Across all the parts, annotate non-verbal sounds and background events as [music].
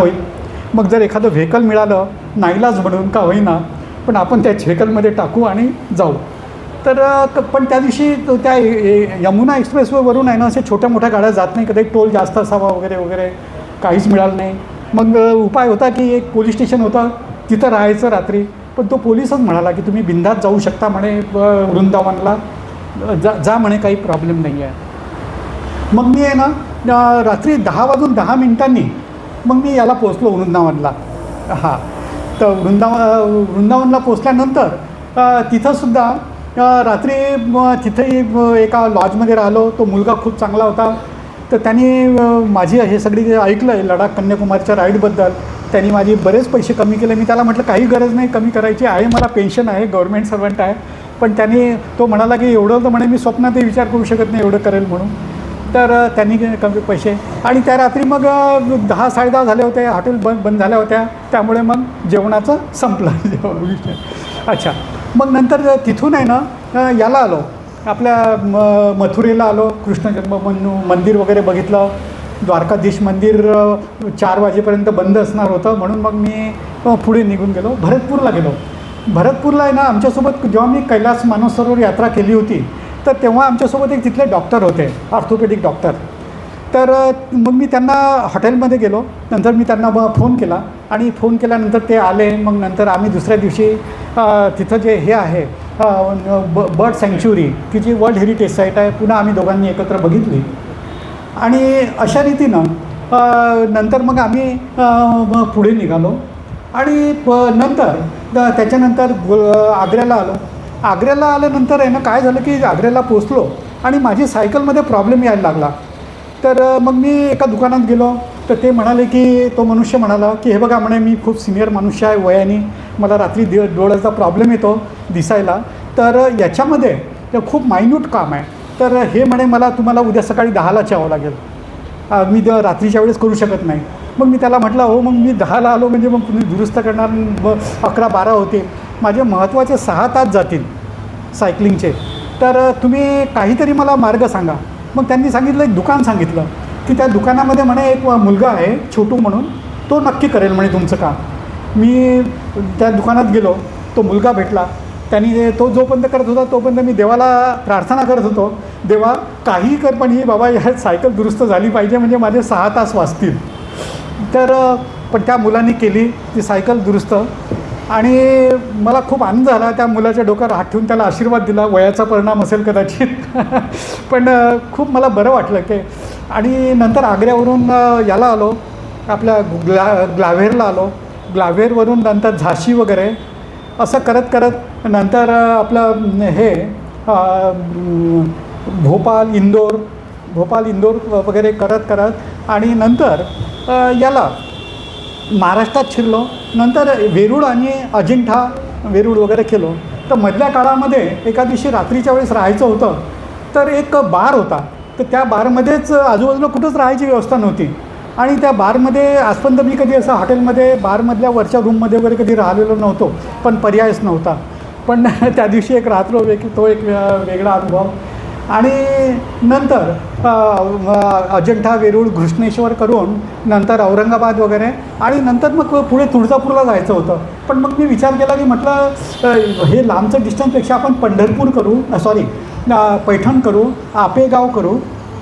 होईल मग जर एखादं व्हेकल मिळालं नाईलाज म्हणून का होईना पण आपण त्या व्हेकलमध्ये टाकू आणि जाऊ. तर पण त्या दिवशी त्या यमुना एक्सप्रेसवेवरून आहे ना असे छोट्या मोठ्या गाड्या जात नाही. कधी टोल जास्त असावा वगैरे वगैरे काहीच मिळालं नाही. मग उपाय होता की एक पोलीस स्टेशन होतं. तिथं राहायचं रात्री. पण तो पोलीसच म्हणाला की तुम्ही बिंदात जाऊ शकता म्हणे वृंदावनला. जा जा म्हणे काही प्रॉब्लेम नाही आहे मग मी आहे ना रात्री दहा वाजून दहा मिनिटांनी मग मी याला पोचलो वृंदावनला. हां. तर वृंदावन वृंदावनला पोचल्यानंतर तिथंसुद्धा रात्री तिथंही तिथेही एका लॉजमध्ये राहिलो. तो मुलगा खूप चांगला होता. तर त्यांनी माझी हे सगळी जे ऐकलं आहे लडाख कन्याकुमारीच्या राईडबद्दल त्यांनी माझी बरेच पैसे कमी केले. मी त्याला म्हटलं काही गरज नाही कमी करायची आहे. मला पेन्शन आहे गव्हर्मेंट सर्वंट आहे. पण त्यांनी तो म्हणाला की एवढं तर म्हणे मी स्वप्नातही विचार करू शकत नाही एवढं करेल म्हणून. तर त्यांनी कमी पैसे. आणि त्या रात्री मग दहा साडेदहा झाले होते हॉटेल बंद बंद झाल्या होत्या. त्यामुळे मग जेवणाचं संपलं. [laughs] जेवण अच्छा. मग नंतर तिथून आहे ना याला आलो. आपल्या म मथुरेला आलो. कृष्ण जन्म मंदिर वगैरे बघितलं. द्वारकाधीश मंदिर चार वाजेपर्यंत बंद असणार होतं. म्हणून मग मी पुढे निघून गेलो. भरतपूरला गेलो. भरतपूरला आहे ना आमच्यासोबत जेव्हा मी कैलास मानसरोवर यात्रा केली होती तर तेव्हा आमच्यासोबत एक तिथले डॉक्टर होते ऑर्थोपेडिक डॉक्टर. तर मग मी त्यांना हॉटेलमध्ये गेलो. नंतर मी त्यांना फोन केला. आणि फोन केल्यानंतर ते आले. मग नंतर आम्ही दुसऱ्या दिवशी तिथं जे हे आहे ब बर्ड सँक्च्युरी ती जी वर्ल्ड हेरिटेज साईट आहे पुन्हा आम्ही दोघांनी एकत्र बघितली. आणि अशा रीतीनं नंतर मग आम्ही पुढे निघालो. आणि प नंतर त्याच्यानंतर गो- आग्र्याला आलो. आग्र्याला आल्यानंतर आहे ना काय झालं की आग्र्याला पोचलो आणि माझी सायकलमध्ये प्रॉब्लेम यायला लागला. तर मग मी एका दुकानात गेलो. तर ते म्हणाले की तो मनुष्य म्हणाला की हे बघा म्हणे मी खूप सिनियर मनुष्य आहे वयाने. मला रात्री दि डोळ्याचा प्रॉब्लेम येतो दिसायला. तर याच्यामध्ये ते खूप मायन्यूट काम आहे. तर हे म्हणे मला तुम्हाला उद्या सकाळी दहालाच यावं लागेल. मी द रात्रीच्या वेळेस करू शकत नाही. मग मी त्याला म्हटलं हो मग मी दहाला आलो म्हणजे मग तुम्ही दुरुस्त करणार? ब अकरा बारा होते माझे महत्त्वाचे सहा तास जातील. सायकलिंगचे. तर तुम्ही काहीतरी मला मार्ग सांगा. मग त्यांनी सांगितलं एक दुकान सांगितलं. की त्या दुकानामध्ये म्हणे एक मुलगा आहे छोटू म्हणून. तो नक्की करेल म्हणे तुमचं काम. मी त्या दुकानात गेलो. तो मुलगा भेटला. त्यांनी तो जोपर्यंत करत होता तोपर्यंत मी देवाला प्रार्थना करत होतो. देवा काही कर पण ही बाबा ह्या सायकल दुरुस्त झाली पाहिजे म्हणजे माझे सहा तास वाचतील. तर पण त्या मुलांनी केली. ती सायकल दुरुस्त. आणि मला खूप आनंद झाला त्या मुलाच्या डोक्यावर हात ठेवून त्याला आशीर्वाद दिला. वयाचा परिणाम असेल कदाचित. [laughs] पण खूप मला बरं वाटलं ते. आणि नंतर आग्र्यावरून याला आलो. आपल्या ग्ला ग्लाव्हेरला आलो. ग्लाव्हेरवरून नंतर झाशी वगैरे असं करत करत नंतर आपलं हे भोपाल इंदोर भोपाल इंदोर वगैरे करत करत आणि नंतर याला महाराष्ट्रात शिरलो नंतर वेरूळ आणि अजिंठा वेरूळ वगैरे केलो. तर मधल्या काळामध्ये एका दिवशी रात्रीच्या वेळेस राहायचं होतं तर एक बार होता. तर त्या बारमध्येच आजूबाजूला कुठंच राहायची व्यवस्था नव्हती. आणि त्या बारमध्ये आजपर्यंत मी कधी असं हॉटेलमध्ये बारमधल्या वरच्या रूममध्ये वगैरे कधी राहिलेलो नव्हतो पण पर्यायच नव्हता. पण [laughs] त्या दिवशी एक रात्र वेग तो एक वेगळा अनुभव. आणि नंतर अजंठा वेरूळ घृष्णेश्वर करून नंतर औरंगाबाद वगैरे आणि नंतर मग पुढे तुळजापूरला जायचं होतं. पण मग मी विचार केला की म्हटलं हे लांबचं डिस्टन्सपेक्षा आपण पंढरपूर करू सॉरी पैठण करू आपेगाव करू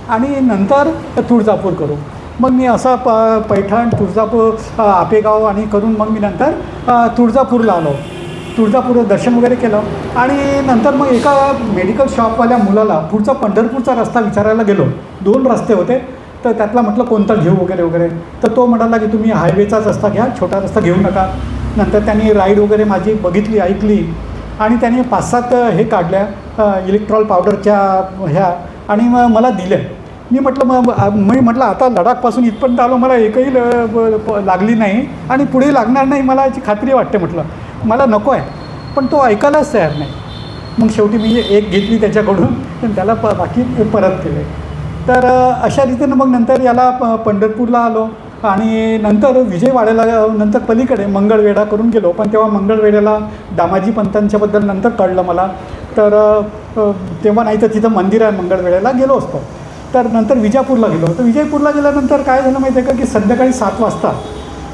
आणि नंतर तुळजापूर करू. मग मी असं प पैठण तुळजापूर आपेगाव आणि करून मग मी नंतर तुळजापूरला आलो. तुळजापूर दर्शन वगैरे केलं. आणि नंतर मग एका मेडिकल शॉपवाल्या मुलाला पुढचा पंढरपूरचा रस्ता विचारायला गेलो. दोन रस्ते होते. तर त्यातला म्हटलं कोणता घेऊ वगैरे वगैरे? तर तो म्हणाला की तुम्ही हायवेचाच रस्ता घ्या छोटा रस्ता घेऊ नका. नंतर त्यांनी राईड वगैरे माझी बघितली ऐकली. आणि त्यांनी पाच सात हे काढल्या इलेक्ट्रॉल पावडरच्या ह्या. आणि मग मला दिल्या. मी म्हटलं मग मी म्हटलं आता लडाखपासून इथपर्यंत आलो मला एकही ल- लागली नाही आणि पुढे लागणार नाही मला याची खात्री वाटते म्हटलं. मला नको आहे. पण तो ऐकायलाच तयार नाही. मग शेवटी मी एक घेतली त्याच्याकडून आणि त्याला प बाकी परत केले. तर अशा रीतीनं मग नंतर याला प पंढरपूरला आलो आणि नंतर विजयवाड्याला नंतर पलीकडे मंगळवेढा करून गेलो. पण तेव्हा मंगळवेढ्याला दामाजी पंतांच्याबद्दल नंतर कळलं मला. तर तेव्हा नाही तर तिथं मंदिर आहे मंगळवेढ्याला गेलो असतो. तर नंतर विजापूरला गेलो. तर विजयपूरला गेल्यानंतर काय झालं माहिती आहे का? की संध्याकाळी सात वाजता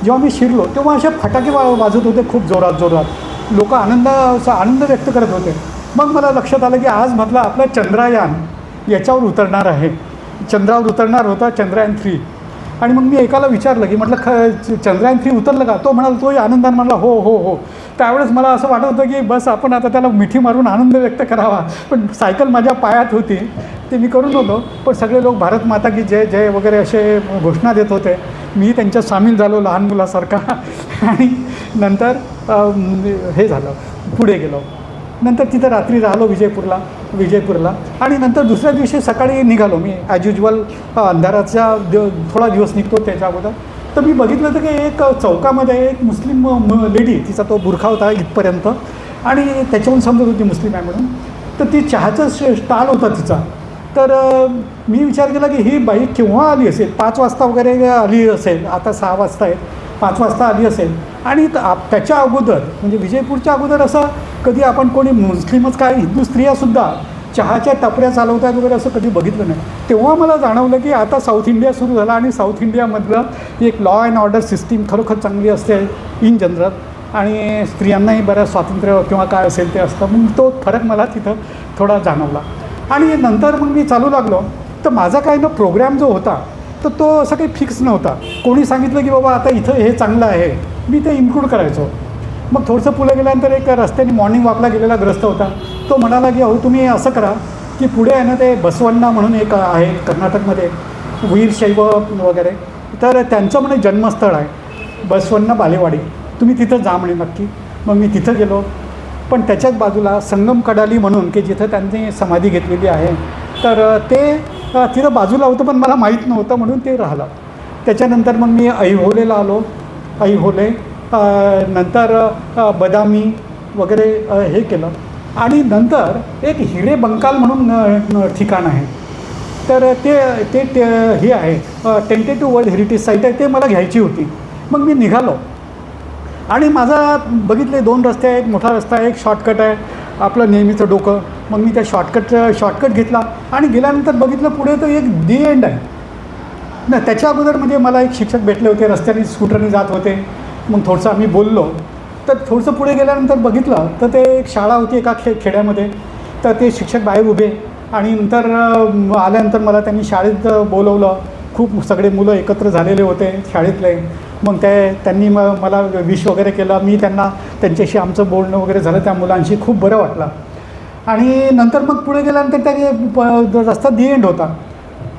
जेव्हा मी शिरलो तेव्हा असे फटाके वा वाजत होते खूप जोरात जोरात. लोक आनंदाचा आनंद व्यक्त करत होते. मग मला लक्षात आलं की आज म्हटलं आपलं चंद्रयान याच्यावर उतरणार आहे. चंद्रावर उतरणार होता चंद्रयान थ्री आणि मग मी एकाला विचारलं की म्हटलं ख चंद्रयान थ्री उतरलं का? तो म्हणाला तोही आनंदाने म्हणला हो हो हो. त्यावेळेस मला असं वाटत होतं की बस आपण आता त्याला मिठी मारून आनंद व्यक्त करावा. पण सायकल माझ्या पायात होती ते मी करून होतो पण सगळे लोक भारत माता की जय जय वगैरे असे घोषणा देत होते. मी त्यांच्यात सामील झालो लहान मुलासारखा. [laughs] आणि नंतर हे झालं पुढे गेलो. नंतर तिथं रात्री राहिलो विजयपूरला. विजयपूरला. आणि नंतर दुसऱ्या दिवशी सकाळी निघालो मी. ॲज युजल अंधाराचा दिव थोडा दिवस निघतो त्याच्या अगोदर. तर मी बघितलं तर की एक चौकामध्ये एक मुस्लिम लेडी तिचा तो बुरखा होता इथपर्यंत. आणि त्याच्याहून समजत होती मुस्लिम आहे म्हणून. तर ती चहाचं स्टाल होता तिचा. तर मी विचार केला की ही बाई केव्हा आली असेल? पाच वाजता वगैरे आली असेल? आता सहा वाजता आहे पाच वाजता आली असेल. आणि आप- त्याच्या अगोदर म्हणजे विजयपूरच्या अगोदर असं कधी आपण कोणी मुस्लिमच काय हिंदू स्त्रियासुद्धा चहाच्या टपऱ्या चालवतात वगैरे असं कधी बघितलं नाही. तेव्हा मला जाणवलं की आता साऊथ इंडिया सुरू झाला आणि साऊथ इंडियामधलं एक लॉ अँड ऑर्डर सिस्टीम खरोखर चांगली असते इन जनरल आणि स्त्रियांनाही बऱ्याच स्वातंत्र्य किंवा काय असेल ते असतं. मग तो फरक मला तिथं थोडा जाणवला. आणि नंतर मग मी चालू लागलो. तर माझा काय ना प्रोग्राम जो होता तर तो असं काही फिक्स नव्हता. कोणी सांगितलं की बाबा आता इथं हे चांगलं आहे. मी ते इन्क्लूड करायचो. मग थोडंसं पुढे गेल्यानंतर एक रस्त्याने मॉर्निंग वॉकला गेलेला ग्रस्त होता. तो म्हणाला की अहो तुम्ही असं करा की पुढे आहे ना ते बसवण्णा म्हणून एक आहे कर्नाटकमध्ये वीरशैव वगैरे. तर त्यांचं म्हणे जन्मस्थळ आहे बसवण्णा बालेवाडी. तुम्ही तिथं जा म्हणे नक्की. मग मी तिथं गेलो. पण त्याच्याच बाजूला संगम कडाली म्हणून की जिथं त्यांनी समाधी घेतलेली आहे. तर ते तिथं बाजूला होतं पण मला माहीत नव्हतं म्हणून ते राहिलं. त्याच्यानंतर मग मी ऐहोलेला आलो. ऐहोले नंतर बदामी वगैरे हे केलं. आणि नंतर एक हिरे बंकाल म्हणून न- ठिकाण आहे. तर ते ते ते हे आहे टेंटेटिव्ह वर्ल्ड हेरिटेज साईट आहे ते मला घ्यायची होती. मग मी निघालो. आणि माझा बघितले दोन रस्ते आहेत मोठा रस्ता आहे एक शॉर्टकट आहे. आपलं नेहमीचं डोकं. मग मी त्या शॉर्टकट शॉर्टकट घेतला आणि गेल्यानंतर बघितलं पुढे तर एक दी एंड आहे. ना त्याच्या अगोदर म्हणजे मला एक शिक्षक भेटले होते रस्त्याने स्कूटरने जात होते. मग थोडंसं आम्ही बोललो. तर थोडंसं पुढे गेल्यानंतर बघितलं तर ते एक शाळा होती एका खे खेड्यामध्ये. तर ते शिक्षक बाहेर उभे आणि नंतर आल्यानंतर मला त्यांनी शाळेत बोलवलं. खूप सगळे मुलं एकत्र झालेले होते शाळेतले. मग ते त्यांनी म मला विश वगैरे केलं. मी त्यांना त्यांच्याशी आमचं बोलणं वगैरे झालं त्या मुलांशी खूप बरं वाटलं. आणि नंतर मग पुढे गेल्यानंतर त्या प- रस्ता दी एंड होता.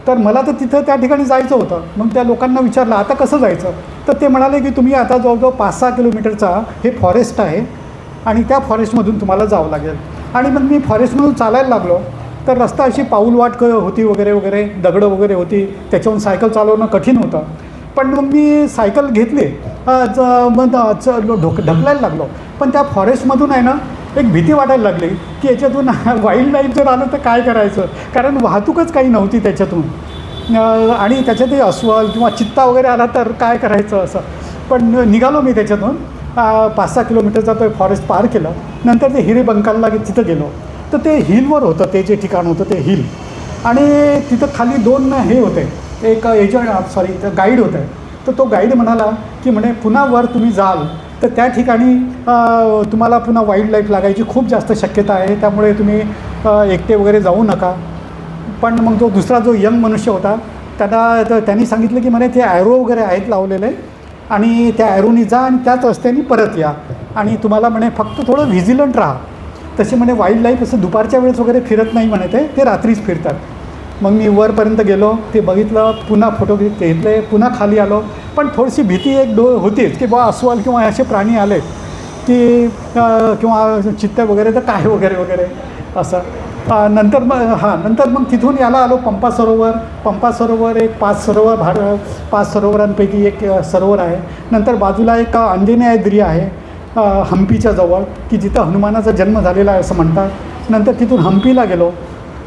तर मला तर तिथं त्या ठिकाणी जायचं होतं. मग त्या लोकांना विचारलं आता कसं जायचं? तर ते म्हणाले की तुम्ही आता जवळजवळ पाच सहा किलोमीटरचा हे फॉरेस्ट आहे आणि त्या फॉरेस्टमधून तुम्हाला जावं लागेल. आणि मग मी फॉरेस्टमधून चालायला लागलो. तर रस्ता अशी पाऊल वाट क होती वगैरे वगैरे दगडं वगैरे होती. त्याच्याहून सायकल चालवणं कठीण होतं. पण मग मी सायकल घेतली. मग च- ढोक ढकलायला लागलो. पण त्या फॉरेस्टमधून आहे ना एक भीती वाटायला लागली की याच्यातून [laughs] वाईल्ड लाईफ जर आलं तर काय करायचं? कारण वाहतूकच काही नव्हती त्याच्यातून. आणि त्याच्यातही अस्वल किंवा चित्ता वगैरे आला तर काय करायचं असं? पण निघालो मी त्याच्यातून. पाच सहा किलोमीटरचा तो फॉरेस्ट पार केलं. नंतर ते हिरे बंकालला तिथं गेलो. तर ते हिलवर होतं ते जे ठिकाण होतं ते हिल. आणि तिथं खाली दोन हे होते. एक एजंट सॉरी गाईड होते तर तो गाईड म्हणाला की म्हणे पुन्हा वर तुम्ही जाल तर त्या ठिकाणी तुम्हाला पुन्हा वाईल्ड लाईफ लागायची खूप जास्त शक्यता आहे. त्यामुळे तुम्ही एकटे वगैरे जाऊ नका. पण मग जो दुसरा जो यंग मनुष्य होता त्यांना तर त्यांनी सांगितलं की म्हणे ते ॲरो वगैरे आहेत लावलेले आणि त्या ॲरोनी जा आणि त्याच रस्त्याने परत या. आणि तुम्हाला म्हणे फक्त थोडं व्हिजिलंट राहा. तसे म्हणे वाईल्ड लाईफ असं दुपारच्या वेळेस वगैरे फिरत नाही म्हणे ते ते रात्रीच फिरतात. मग मी वरपर्यंत गेलो ते बघितलं पुन्हा फोटो घेतले पुन्हा खाली आलो. पण थोडीशी भीती एक डो होतीच की बा अस्वल किंवा असे प्राणी आले की किंवा चित्ते वगैरे तर काय वगैरे वगैरे असं. नंतर मग हां नंतर मग तिथून याला आलो पंपा सरोवर. पंपा सरोवर एक पाच सरोवर भार पाच सरोवरांपैकी एक सरोवर आहे. नंतर बाजूला एक अंजनेयद्री आहे हम्पीच्या जवळ की जिथं हनुमानाचा जन्म झालेला आहे असं म्हणतात. नंतर तिथून हम्पीला गेलो.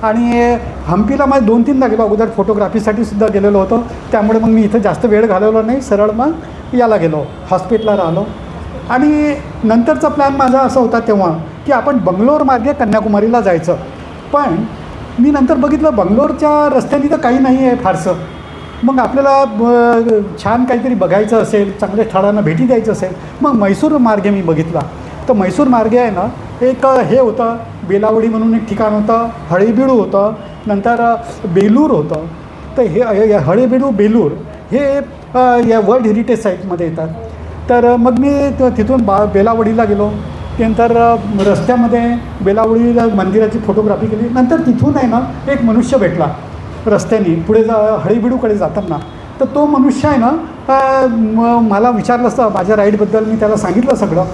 आणि हम्पीला माझं दोन तीनदा गेलो अगोदर फोटोग्राफीसाठी सुद्धा गेलेलो होतो. त्यामुळे मग मी इथं जास्त वेळ घालवला नाही. सरळ मग याला गेलो हॉस्पिटलला राहिलो. आणि नंतरचा प्लॅन माझा असा होता तेव्हा की आपण बंगलोर मार्गे कन्याकुमारीला जायचं. पण मी नंतर बघितलं बंगलोरच्या रस्त्याने तर काही नाही आहे फारसं. मग आपल्याला ब- छान काहीतरी बघायचं असेल चांगल्या स्थळांना भेटी द्यायचं असेल. मग मैसूर मार्गे मी बघितला. तर मैसूर मार्गे आहे ना एक हे होतं बेलावडी म्हणून एक ठिकाण होतं हळेबीडू होतं नंतर बेलूर होतं. तर हे हे- बेलूर हे या वर्ल्ड हेरिटेज साईटमध्ये येतात. तर मग मी तिथून बा बेलावडीला गेलो. त्यानंतर रस्त्यामध्ये बेलावडीला मंदिराची फोटोग्राफी केली. नंतर तिथून आहे ना एक मनुष्य भेटला रस्त्याने पुढे जा हळीबिडूकडे जाताना. तर तो मनुष्य आहे ना मला विचारलं असतं माझ्या राईडबद्दल मी त्याला सांगितलं सगळं.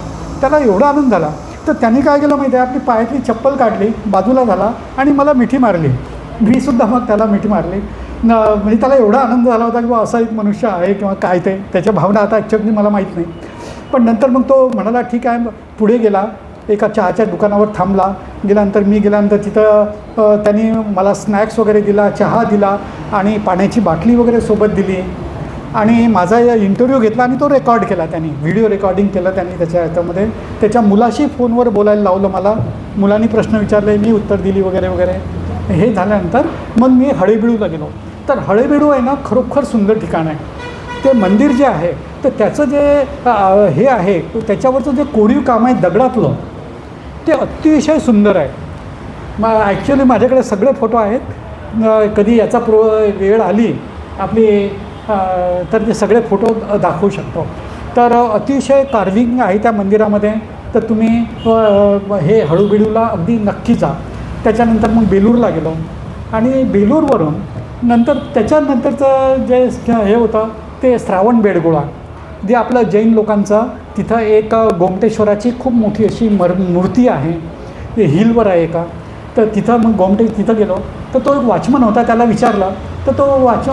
त्याला एवढा आनंद झाला. तर त्यांनी काय केलं माहिती आहे? आपली पायातली चप्पल काढली बाजूला झाला आणि मला मिठी मारली. मी सुद्धा मग त्याला मिठी मारली. न म्हणजे त्याला एवढा आनंद झाला होता की बा असा एक मनुष्य आहे किंवा काय ते त्याच्या भावना आता ॲक्च्युअली मला माहीत नाही. पण नंतर मग तो म्हणाला ठीक आहे. पुढे गेला एका चहाच्या दुकानावर थांबला. गेल्यानंतर मी गेल्यानंतर तिथं त्यांनी मला स्नॅक्स वगैरे दिला चहा दिला आणि पाण्याची बाटली वगैरे सोबत दिली. आणि माझा इंटरव्ह्यू घेतला आणि तो रेकॉर्ड केला त्यांनी. व्हिडिओ रेकॉर्डिंग केलं त्यांनी त्याच्या ह्याच्यामध्ये. त्याच्या मुलाशी फोनवर बोलायला लावलं मला. मुलांनी प्रश्न विचारले मी उत्तर दिली वगैरे वगैरे. हे झाल्यानंतर मग मी हळेबिळूला गेलो. तर हळेबिळू आहे ना खरोखर सुंदर ठिकाण आहे. ते मंदिर जे आहे तर त्याचं जे हे आहे त्याच्यावरचं जे कोरीव काम आहे दगडातलं ते अतिशय सुंदर आहे. मग ॲक्च्युली माझ्याकडे सगळे फोटो आहेत. कधी याचा प्रो वेळ आली आपली तर ते सगळे फोटो दाखवू शकतो. तर अतिशय कार्विंग आहे त्या मंदिरामध्ये. तर तुम्ही हे हळूबिळूला अगदी नक्की जा. त्याच्यानंतर मग बेलूरला गेलो. आणि बेलूरवरून नंतर त्याच्यानंतरचं जे हे होतं ते श्रावण बेडगोळा. जे आपलं जैन लोकांचं तिथं एक गोमटेश्वराची खूप मोठी अशी मर मूर्ती आहे. ते हिलवर आहे एका. तर तिथं मग गोमटे तिथं गेलो. तर तो एक वॉचमन होता त्याला विचारलं तर तो वाच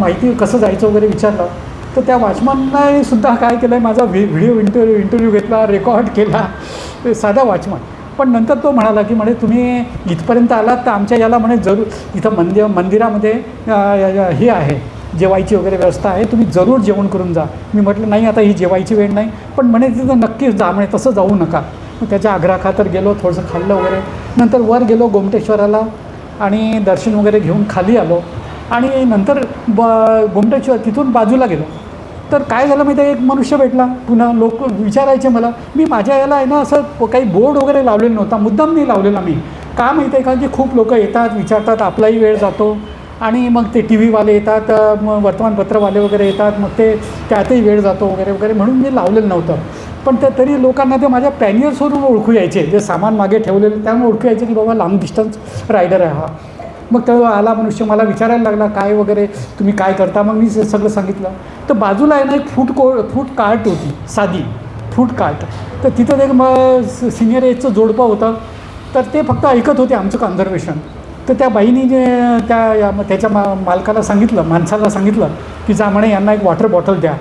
माहिती कसं जायचं वगैरे विचारलं. तर त्या वॉचमनने सुद्धा काय केलं आहे माझा व्हि व्हिडिओ इंटरव्ह्यू इंटरव्ह्यू घेतला रेकॉर्ड केला साधा वॉचमन पण नंतर तो म्हणाला की म्हणे तुम्ही इथपर्यंत आलात तर आमच्या याला म्हणे जरूर इथं मंदिर मंदिरामध्ये हे आहे जेवायची वगैरे व्यवस्था आहे तुम्ही जरूर जेवण करून जा. मी म्हटलं नाही आता ही जेवायची वेळ नाही. पण म्हणे तिथं नक्कीच जा म्हणे तसं जाऊ नका. मग त्याच्या आग्राखातर गेलो थोडंसं खाल्लं वगैरे. नंतर वर गेलो गोमटेश्वराला आणि दर्शन वगैरे घेऊन खाली आलो. आणि नंतर ब गोमटेश्वर तिथून बाजूला गेलो. तर काय झालं माहिती आहे? एक मनुष्य भेटला. पुन्हा लोक विचारायचे मला मी माझ्या याला आहे ना असं काही बोर्ड वगैरे लावलेला नव्हता. मुद्दाम नाही लावलेला मी. का माहिती आहे का? की खूप लोक येतात विचारतात आपलाही वेळ जातो. आणि मग ते टी व्हीवाले येतात मग वर्तमानपत्रवाले वगैरे येतात मग ते त्यातही वेळ जातो वगैरे वगैरे म्हणून मी लावलेलं नव्हतं. पण ते तरी लोकांना ते माझ्या पॅनियर्सवरून ओळखू यायचे. जे सामान मागे ठेवलेलं त्यामुळे ओळखू यायचे की बाबा लाँग डिस्टन्स रायडर आहे हा. मग तेव्हा आला मनुष्य मला विचारायला लागला काय वगैरे? तुम्ही काय करता? मग मी सगळं सांगितलं. तर बाजूला आहे ना एक फूड को फूड कार्ट होती साधी फूड कार्ट तर तिथं एक मग सिनियर एजचं जोडपं होतं. तर ते फक्त ऐकत होते आमचं कन्झर्वेशन तर त्या बाईनी जे त्या या- त्याच्या मा मालकाला सांगितलं माणसाला सांगितलं की जा म्हणे यांना एक वॉटर बॉटल द्या.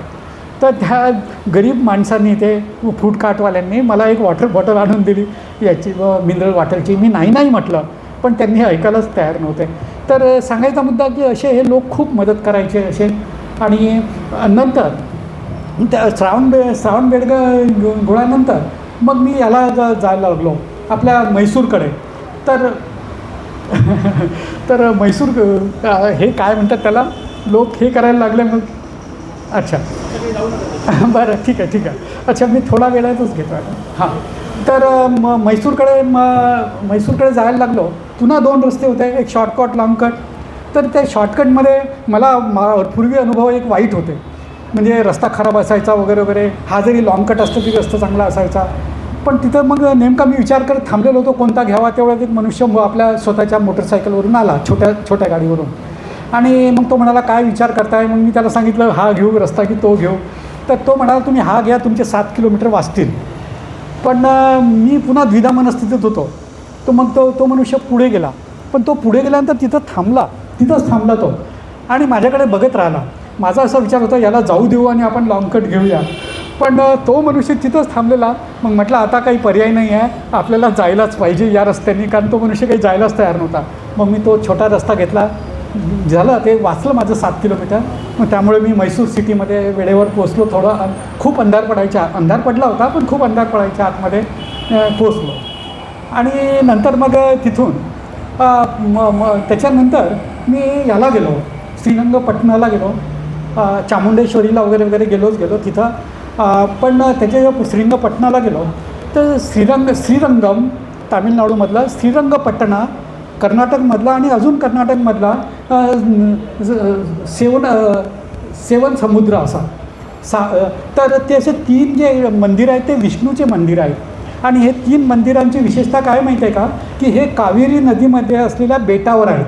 तर त्या गरीब माणसांनी ते फूड कार्टवाल्यांनी मला एक वॉटर बॉटल आणून दिली. याची मिनरल वॉटरची मी नाही नाही म्हटलं. पण त्यांनी ऐकायलाच तयार नव्हते. तर सांगायचा मुद्दा की असे हे लोक खूप मदत करायचे असे. आणि नंतर त्या श्रावण बे श्रावण बेडग गुळानंतर मग मी याला जा जायला लागलो आपल्या म्हैसूरकडे. तर तर म्हैसूर हे काय म्हणतात त्याला? लोक हे करायला लागले मग. अच्छा. बरं ठीक आहे ठीक आहे. अच्छा मी थोडा वेळातच घेतो आता. हां. तर म म्हैसूरकडे म म्हैसूरकडे जायला लागलो. पुन्हा दोन रस्ते होते. एक शॉर्टकट लॉंग कट तर त्या शॉर्टकटमध्ये मला मा पूर्वी अनुभव एक वाईट होते. म्हणजे रस्ता खराब असायचा वगैरे वगैरे. हा जरी लॉंग कट असतो तरी रस्ता चांगला असायचा. पण तिथं मग नेमका मी विचार करत थांबलेलो होतो कोणता घ्यावा? तेवढ्यात एक मनुष्य आपल्या स्वतःच्या मोटरसायकलवरून आला छोट्या छोट्या गाडीवरून. आणि मग तो म्हणाला काय विचार करताय? मग मी त्याला सांगितलं हा घेऊ रस्ता की तो घेऊ. तर तो म्हणाला तुम्ही हा घ्या तुमचे सात किलोमीटर वाचतील. पण मी पुन्हा द्विधा मनस्थितीत होतो. तो मग तो तो मनुष्य पुढे गेला. पण तो पुढे गेल्यानंतर तिथं थांबला. तिथंच थांबला तो. आणि माझ्याकडे बघत राहिला. माझा असा विचार होता याला जाऊ देऊ आणि आपण लॉंगकट घेऊया. पण तो मनुष्य तिथंच थांबलेला. मग म्हटलं आता काही पर्याय नाही आहे. आपल्याला जायलाच पाहिजे या रस्त्याने. कारण तो मनुष्य काही जायलाच तयार नव्हता. मग मी तो छोटा रस्ता घेतला. झालं ते वाचलं माझं सात किलोमीटर. मग त्यामुळे मी म्हैसूर सिटीमध्ये वेळेवर पोचलो थोडं. खूप अंधार पडायच्या. अंधार पडला होता पण खूप अंधार पडायच्या आतमध्ये पोचलो आणि नंतर मग तिथून म म त्याच्यानंतर मी याला गेलो श्रीरंगपटणाला गेलो. चामुंडेश्वरीला वगैरे वगैरे गेलोच गेलो तिथं. पण त्याच्या जेव्हा श्रीरंगपटणाला गेलो. तर श्रीरंग श्रीरंगम तामिळनाडूमधलं श्रीरंगपट्टणा कर्नाटकमधला आणि अजून कर्नाटकमधला सेवन सेवन समुद्र असा. सा तर ते असे तीन जे मंदिर आहेत ते विष्णूचे मंदिर आहेत. आणि हे तीन मंदिरांची विशेषता काय माहिती आहे का? की हे कावेरी नदीमध्ये असलेल्या बेटावर आहेत.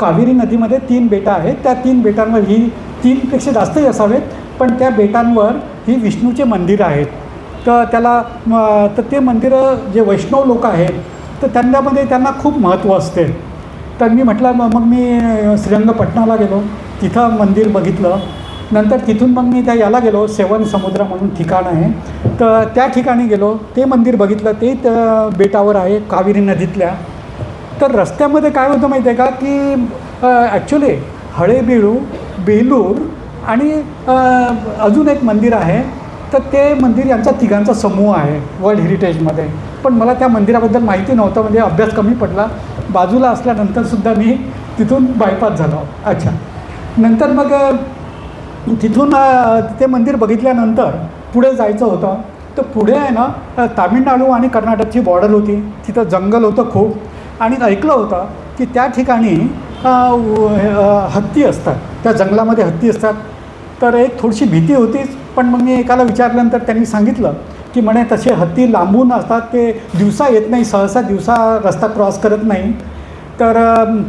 कावेरी नदीमध्ये तीन बेटं आहेत. त्या तीन बेटांवर ही तीनपेक्षा जास्तही असावेत पण त्या बेटांवर ही विष्णूचे मंदिरं आहेत. तर त्याला तर ते मंदिरं जे वैष्णव लोक आहेत तर त्यांच्यामध्ये त्यांना खूप महत्त्व असते. तर मी म्हटलं मग मग मी श्रीरंगपटणाला गेलो. तिथं मंदिर बघितलं. नंतर तिथून मग मी त्या याला गेलो सेवन समुद्र म्हणून ठिकाण आहे. तर त्या ठिकाणी गेलो. ते मंदिर बघितलं. ते बेटावर आहे कावेरी नदीतल्या. तर रस्त्यामध्ये काय होतं माहिती आहे का की ॲक्च्युली हळेबीळू बेलूर आणि अजून एक मंदिर आहे. तर ते मंदिर यांचा तिघांचा समूह आहे वर्ल्ड हेरिटेजमध्ये. पण मला त्या मंदिराबद्दल माहिती नव्हतं म्हणजे अभ्यास कमी पडला. बाजूला असल्यानंतरसुद्धा मी तिथून बायपास झालो. अच्छा. नंतर मग तिथून ते मंदिर बघितल्यानंतर पुढे जायचं होतं. तर पुढे आहे ना तामिळनाडू आणि कर्नाटकची बॉर्डर होती. तिथं जंगल होतं खूप. आणि ऐकलं होतं की त्या ठिकाणी हत्ती असतात. त्या जंगलामध्ये हत्ती असतात. तर एक थोडीशी भीती होतीच पण मग मी एकाला विचारल्यानंतर त्यांनी सांगितलं की म्हणे तसे हत्ती लांबून असतात ते दिवसा येत नाही सहसा दिवसा रस्ता क्रॉस करत नाही. तर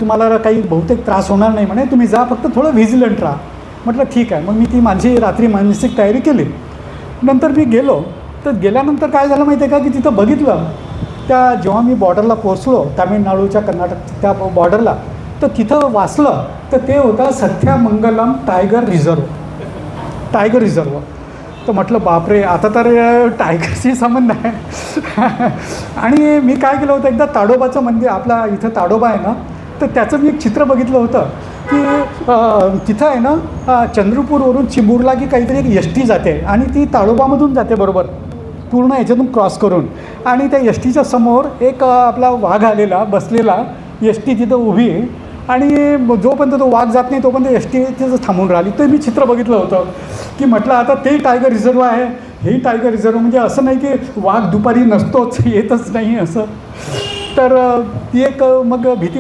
तुम्हाला काही बहुतेक त्रास होणार नाही म्हणे तुम्ही जा फक्त थोडं व्हिजिलंट राहा. म्हटलं ठीक आहे. मग मी ती माझी रात्री मानसिक तयारी केली. नंतर मी गेलो. तर गेल्यानंतर काय झालं माहिती आहे का की तिथं बघितलं त्या जेव्हा मी बॉर्डरला पोचलो तामिळनाडूच्या कर्नाटक त्या बॉर्डरला तर तिथं वाचलं तर ते होतं Sathyamangalam tiger reserve tiger reserve. तर म्हटलं बापरे आता तर टायगरशी संबंध आहे. आणि मी काय केलं होतं एकदा ताडोबाचं मंदिर आपला इथं ताडोबा आहे ना तर त्याचं मी एक चित्र बघितलं होतं की तिथं आहे ना चंद्रपूरवरून चिंबूरला की काहीतरी एक एस टी जाते आणि ती ताडोबामधून जाते बरोबर पूर्ण याच्यातून क्रॉस करून. आणि त्या एस टीच्या समोर एक आपला वाघ आलेला बसलेला एस टी तिथं उभी आहे. आणि जोपर्यंत तो वाघ जात नाही तोपर्यंत एस टी तिथं थांबून राहिली ते मी चित्र बघितलं होतं की म्हटलं आता ते टायगर रिझर्व आहे. हे टायगर रिझर्व म्हणजे असं नाही की वाघ दुपारी नसतोच येतच नाही असं. तर ती एक मग भीती